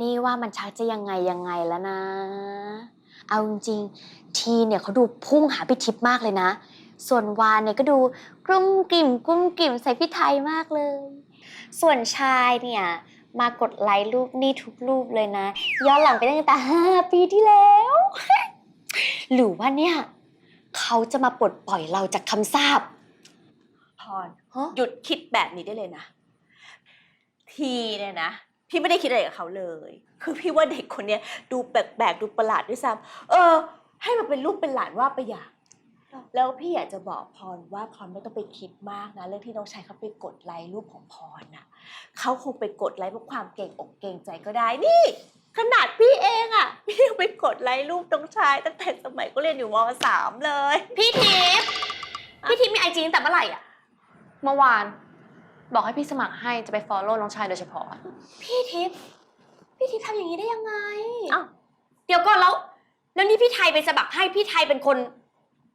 นี่ว่ามันชักจะยังไงยังไงแล้วนะ เอาจริงๆทีเนี่ยเขาดูพุ่งหาพี่ทิพย์มากเลยนะ ส่วนวานเนี่ยก็ดูกลุ้มกลิ่มกลุ้มกลิ่มใส่พี่ไทยมากเลย ส่วนชายเนี่ยมากดไลค์รูปนี่ทุกรูปเลยนะ ย้อนหลังไปตั้งแต่ห้าปีที่แล้ว หรือว่าเนี่ยเขาจะมาปลดปล่อยเราจากคำสาปพร ฮะ หยุดคิดแบบนี้ได้เลยนะ ทีเนี่ยนะ พี่ไม่ได้คิดอะไรกับเขาเลย คือพี่ว่าเด็กคนเนี้ยดูแปลกๆดูประหลาดด้วยซ้ำเออ ให้มันเป็นลูกเป็นหลานว่าไปอย่างแล้วพี่อยากจะบอกพรว่าพรไม่ต้องไปคิดมากนะเรื่องที่น้องชายเขาไปกดไลค์รูปของพรน่ะเขาคงไปกดไลค์เพราะความเก่งอกเก่งใจก็ได้นี่ ขนาดพี่เองอะพี่ยังไปกดไลค์รูปน้องชาย ตั้งแต่สมัยก็เรียนอยู่มสามเลย พี่ทิพย์พี่ทิพย์มีไอจีตั้งแต่เมื่อไหร่อะเมื่อวาน บอกให้พี่สมัครให้จะไป follow น้องชายโดยเฉพาะ พี่ทิพย์พี่ทิพย์ทำอย่างนี้ได้ยังไง อ้าวเดี๋ยวก่อนแล้วแล้วนี่พี่ไทยไปสมัครให้พี่ไทยเป็นคน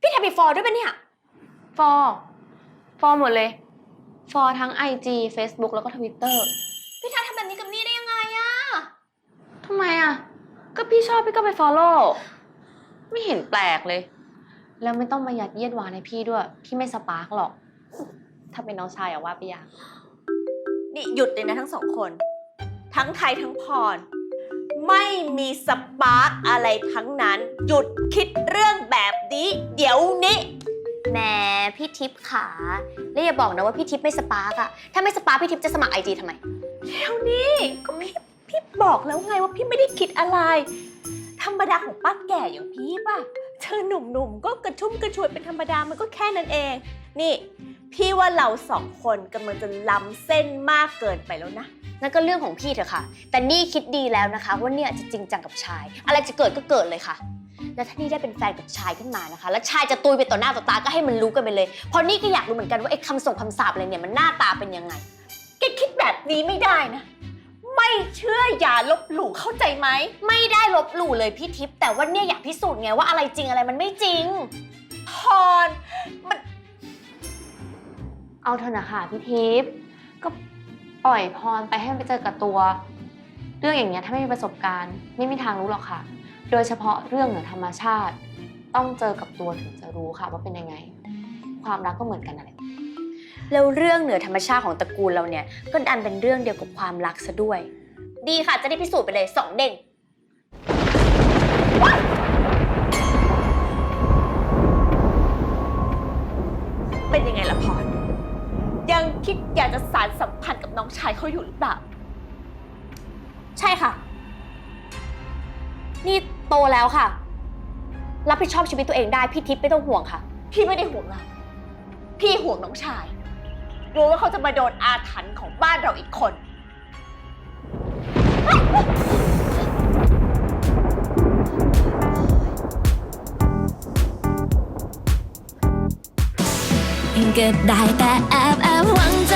พี่ไทยไปฟอร์ด้วยปะเนี่ย ฟอฟอหมดเลย ฟอทั้ง IG Facebook แล้วก็ Twitter พี่ไทยทำแบบนี้กับนี่ได้ยังไงอะทำไมอะก็พี่ชอบพี่ก็ไป follow ไม่เห็นแปลกเลย แล้วไม่ต้องมายัดเยียดหวานให้พี่ด้วย พี่ไม่สปาร์กหรอก ถ้าเป็นน้องชายอะว่าไปอย่าง นี่หยุดเลยนะทั้งสองคน ทั้งไทยทั้งพร ไม่มีสปาร์กอะไรทั้งนั้น หยุดคิดเรื่องแบบนี้ เดี๋ยวนี้แหมพี่ทิพย์ขาแล้วอย่าบอกนะว่าพี่ทิพย์ไม่สปาร์กอะถ้าไม่สปาร์กพี่ทิพย์จะสมัครไอจีทำไม เดี๋ยวนี้ก็พี่พี่บอกแล้วไงว่าพี่ไม่ได้คิดอะไร ธรรมดาของป้าแก่อย่างพี่ป่ะ เธอหนุ่มๆ ก็กระชุ่มกระชวยเป็นธรรมดามันก็แค่นั้นเอง นี่ พี่ว่าเราสองคนกำลังจะล้ำเส้นมากเกินไปแล้วนะ นั่นก็เรื่องของพี่เถอะค่ะ แต่นี่คิดดีแล้วนะคะ ว่าเนี่ยจะจริงจังกับชาย อะไรจะเกิดก็เกิดเลยค่ะ แล้วถ้านี่ได้เป็นแฟนกับชายขึ้นมานะคะ แล้วชายจะตุยไปต่อหน้าต่อตาก็ให้มันรู้กันไปเลย เพราะนี่ก็อยากรู้เหมือนกันว่าไอ้คำส่งคำสาปอะไรเนี่ยมันหน้าตาเป็นยังไง แกคิดแบบนี้ไม่ได้นะ ไม่เชื่ออย่าลบหลู่เข้าใจไหม ไม่ได้ลบหลู่เลยพี่ทิพย์แต่ว่าเนี่ยอยากพิสูจน์ไงว่าอะไรจริงอะไรมันไม่จริง พรมัน เอาเถอะนะคะพี่ทิพย์ก็ปล่อยพรไปให้มันไปเจอกับตัว เรื่องอย่างเงี้ยถ้าไม่มีประสบการณ์ ไม่มีทางรู้หรอกค่ะ โดยเฉพาะเรื่องเหนือธรรมชาติ ต้องเจอกับตัวถึงจะรู้ค่ะว่าเป็นยังไง ความรักก็เหมือนกันนั่นแหละ แล้วเรื่องเหนือธรรมชาติของตระกูลเราเนี่ย ก็ดันเป็นเรื่องเดียวกับความรักซะด้วย ดีค่ะ จะได้พิสูจน์ไปเลยสองเด้งเป็นยังไงล่ะพรยังคิดอยากจะสารสัมพันธ์กับน้องชายเขาอยู่หรือเปล่า ใช่ค่ะ นี่โตแล้วค่ะ รับผิดชอบชีวิตตัวเองได้ พี่ทิพย์ไม่ต้องห่วงค่ะ พี่ไม่ได้ห่วงเราพี่ห่วงน้องชาย กลัวว่าเขาจะมาโดนอาถรรพ์ของบ้านเราอีกคนเก็ได้แต่แอบแอบหวังใจไว้